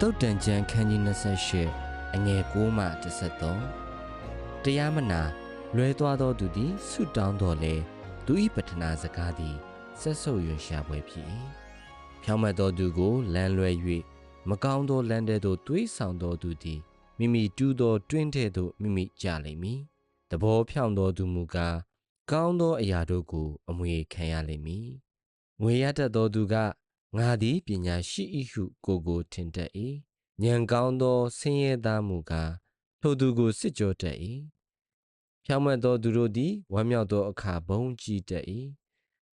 တုတ်တန်ကျန်ခန်းကြီး28အငယ်6မှ33တရားမနာလွဲသွားသောသူသည်ဆုတောင်းတော်လေသူ၏ပတနာစကားသည်ဆက်ဆုပ်ရွံရှာပွဲဖြစ်၏ဖြောင်းမတ်သောသူကိုလမ်းလွဲ၍မကောင်းသောလမ်းထဲသို့တွေးဆောင်သောသူသည်မိမိတူးသောတွင်းထဲသို့မိမိကြလိမ့်မည်တဘောဖြောင်းသောသူမူကားကောင်းသောအရာတို့ကို အမွေခံရလိမ့်မည်ငွေရတတ်သောသူက ငါသည်ပညာရှိ၏ဟုကိုယ်ကိုထင်တတ်၏ဉာဏ်ကောင်းသောဆင်းရဲသားမူကားထိုသူကိုစစ်ကြောတတ်၏ဖြောင့်မတ်သောသူတို့သည်ဝမ်းမြောက်သောအခါဘုံကြည်တတ်၏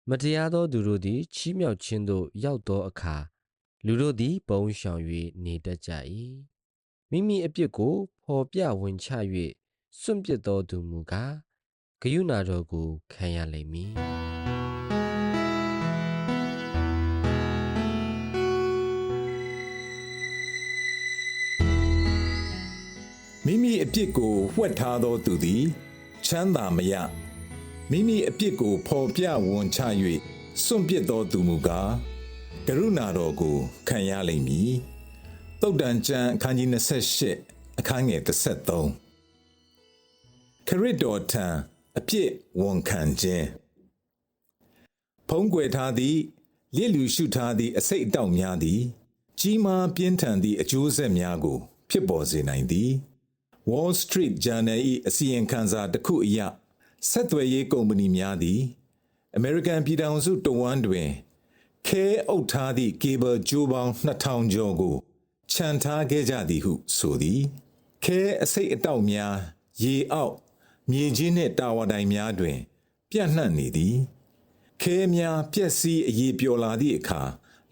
မတရားသောသူတို့သည်ချီးမြှောက်ခြင်းသို့ရောက်သောအခါလူတို့သည်ဘုံရှောင်၍နေတတ်ကြ၏မိမိအပြစ်ကိုဖော်ပြဝင်ချ၍စွန့်ပစ်သောသူမူကားဂယုဏတော်ကိုခံရလိမ့်မည် အပြစ်ကိုဝှက်ထားသောသူသည် ချမ်းသာမရမိမိအပြစ်ကိုဖော်ပြဝန်ချ၍စွန့်ပစ်သောသူမူကားကရုဏာတော်ကိုခံရလိမ့်မည်တုတ်တန်ကျမ်းအခန်းကြီး28အခန်းငယ်33ခရစ်တော်ထံအပြစ်ဝန်ခံခြင်းဖုံးကွယ်ထားသည့်လျက်လူရှုထားသည့်အစိတ်အတောက်များသည် ကြီးမားပြင်းထန်သည့်အကျိုးဆက်များကို ဖြစ်ပေါ်စေနိုင်သည် Wall Street Journal ၏အစီရင်ခံစာတစ်ခုအရဆက်သွယ်ရေးကုမ္ပဏီများသည် American ပြည်ထောင်စုတဝမ်းတွင်ခဲအုပ်ထားသည့်ကေဘယ်ကြိုးပေါင်း2000ကျော်ကိုခြံထားခဲ့ကြသည်ဟုဆိုသည်ခဲအစိတ်အတောက်များရေအောက်မြေကြီးနှင့်တာဝါတိုင်များတွင် ပြန့်နှံ့နေသည်ခဲများပြက်စီးအရေးပျော်လာသည့်အခါ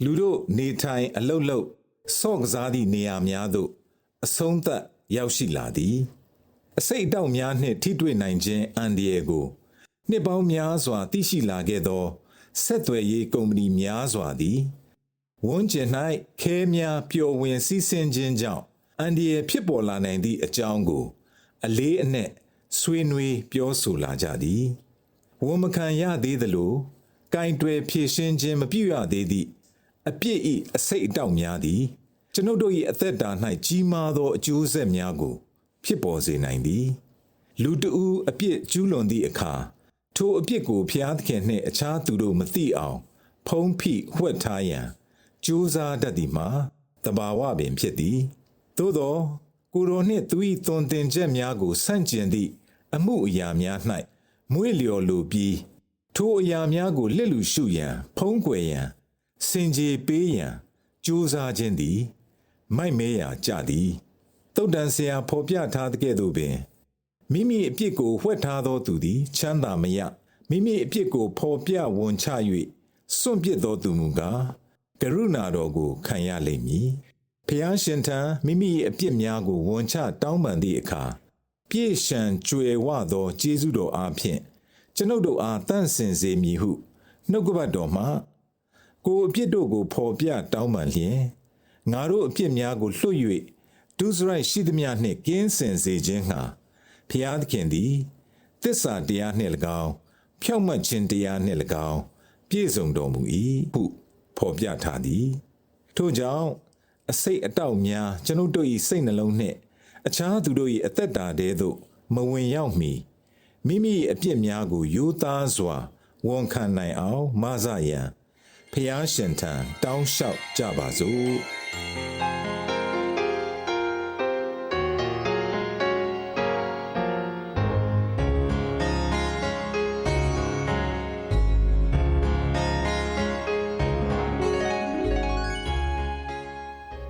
လူတို့နေထိုင်အလုတ်လုတ်ဆော့ကစားသည့်နေရာများသို့အဆုံးသတ် ရောက်ရှိလာသည်အစိတ်အတောက်များနှင့်ထိတွေ့နိုင်ခြင်းအန်ဒီယေကိုနှစ်ပေါင်းများစွာသိရှိလာခဲ့သောဆက်သွယ်ရေးကုမ္ပဏီများစွာသည်ဝန်းကျင်၌ခဲများပျော်ဝင်စီးဆင်းခြင်းကြောင့်အန်ဒီယေဖြစ်ပေါ်လာနိုင်သည့်အကြောင်းကို အလေးအနက်ဆွေးနွေးပြောဆိုလာကြသည်ဝန်မခံရသေးသလိုကင်တွယ်ဖြည့်ရှင်းခြင်းမပြုရသေးသည့်အပြစ်ဤအစိတ်အတောက်များသည် ကျွန်ုပ်တို့၏အသက်တာ၌ကြီးမားသောအကျိုးဆက်များကို ဖြစ်ပေါ်စေနိုင်သည် လူတဦးအပြစ်ကျူးလွန်သည့်အခါထိုအပြစ်ကိုဖျားသခင်နှင့်အခြားသူတို့မသိအောင် ဖုံးဖိဝှက်ထားရန်ကြိုးစားတတ်သည်မှာတဘာဝပင်ဖြစ်သည်သို့သော ကိုယ်တော်နှင့်သူ၏သွန်သင်ချက်များကိုဆန့်ကျင်သည့်အမှုအရာများ၌မွေ့လျော်လိုပြီးထိုအရာများကိုလစ်လူရှုရန် ဖုံးကွယ်ရန်စင်ကြေပေးရန်ကြိုးစားခြင်းသည် မိုက်မဲရာကြသည်တုတ်တန်ဆရာဖော်ပြထားတဲ့ကဲ့သို့ပင်မိမိအပြစ်ကိုဝှက်ထားသောသူသည် ချမ်းသာမရမိမိအပြစ်ကိုဖော်ပြဝန်ချ၍စွန့်ပစ်သောသူမူကားကရုဏာတော်ကိုခံရလိမ့်မည်ဖျားရှင်ထံမိမိ၏အပြစ်များကိုဝန်ချတောင်းပန်သည့်အခါပြည့်ရှံကြွယ်ဝသောကျေးဇူးတော်အားဖြင့်ကျွန်ုပ်တို့အားတန့်စင်စေမည်ဟုနှုတ်ကပတ်တော်မှကိုယ်အပြစ်တို့ကိုဖော်ပြတောင်းပန်လျင် ငါတို့အပြစ်များကိုလွှတ်၍ဒုစရိုက်ရှိသမျှနှင့်ကင်းစင်စေခြင်းငှာဖျားသခင်သည်တစ္ဆာတရားနှင့်၎င်းဖြောင့်မတ်ခြင်းတရားနှင့်၎င်းပြည့်စုံတော်မူ၏ဟုဖော်ပြထားသည်ထို့ကြောင့်အစိတ်အတောက်များကျွန်ုပ်တို့၏စိတ်နှလုံးနှင့်အခြားသူတို့၏အသက်တာတဲသို့မဝင်ရောက်မီမိမိအပြစ်များကိုယူသားစွာဝန်ခံနိုင်အောင်မဆရန်ဖျားရှင်ထံတောင်းလျှောက်ကြပါစို့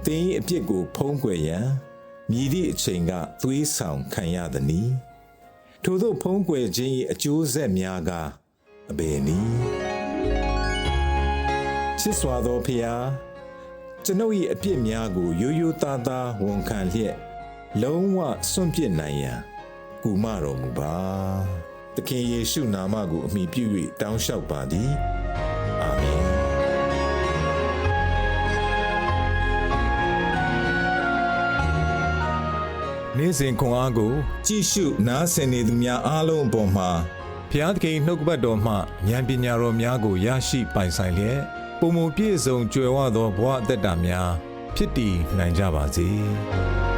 သင်၏အပြစ်ကိုဖုံးကွယ်ရန်မြည်သည့်အချိန်ကသွေးဆောင်ခံရသည်နီထို့သောဖုံးကွယ်ခြင်း၏အကျိုးဆက်များကအဘယ်နည်းချစ်စွာသောဖျား ကျွန်ုပ်၏အပြစ်များကိုရိုးရိုးသားသားဝန်ခံလျက်လုံးဝစွန့်ပစ်နိုင်ရန်ကူမတော်မူပါသခင်ယေရှုနာမကိုအမိပြု၍တောင်းလျှောက်ပါသည်အာမင်နေ့စဉ်ခွန်အားကိုကြည့်ရှုနားဆင်နေသူများအားလုံးအပေါ်မှာဘုရားသခင်နှုတ်ကပတ်တော်မှဉာဏ်ပညာတော်များကိုရရှိပိုင်ဆိုင်လျက် ပုံမပြည့်စုံကြွယ်ဝသောဘဝအသက်တာများဖြစ်တည်နိုင်ကြပါစေ။